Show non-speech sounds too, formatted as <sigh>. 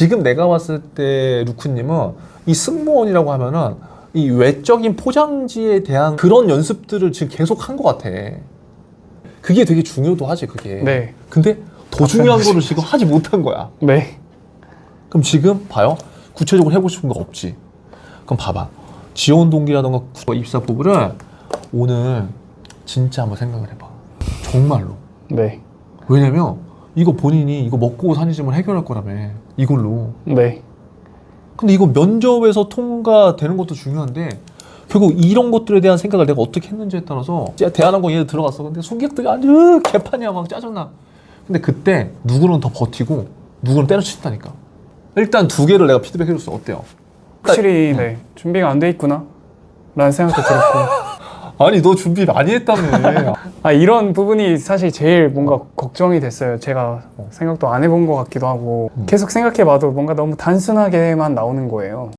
지금 내가 봤을 때 루크님은 이 승무원이라고 하면은 이 외적인 포장지에 대한 그런 연습들을 지금 계속 한 것 같아. 그게 되게 중요도 하지 그게. 네. 근데 더 중요한 거를 지금 하지 못한 거야. 네. 그럼 지금 봐요. 구체적으로 해보고 싶은 거 없지. 그럼 봐봐. 지원 동기라던가 구- 입사부를 오늘 진짜 한번 생각을 해봐. 정말로. 네. 왜냐면 이거 본인이 이거 먹고 사는 짐을 해결할 거라며. 이걸로. 네. 근데 이거 면접에서 통과되는 것도 중요한데 결국 이런 것들에 대한 생각을 내가 어떻게 했는지에 따라서 진짜 대한항공 얘 들어갔어. 근데 승객들이 아주 개판이야 막 짜증나. 근데 그때 누구는 더 버티고 누구는 때려친다니까. 일단 두 개를 내가 피드백 해줬어. 어때요? 확실히 네. 준비가 안 돼 있구나. 라는 생각도 들었고. <laughs> 아니 너 준비 많이 했다며. <laughs> 아, 이런 부분이 사실 제일 뭔가 걱정이 됐어요. 제가 생각도 안 해본 것 같기도 하고. 음. 계속 생각해봐도 뭔가 너무 단순하게만 나오는 거예요.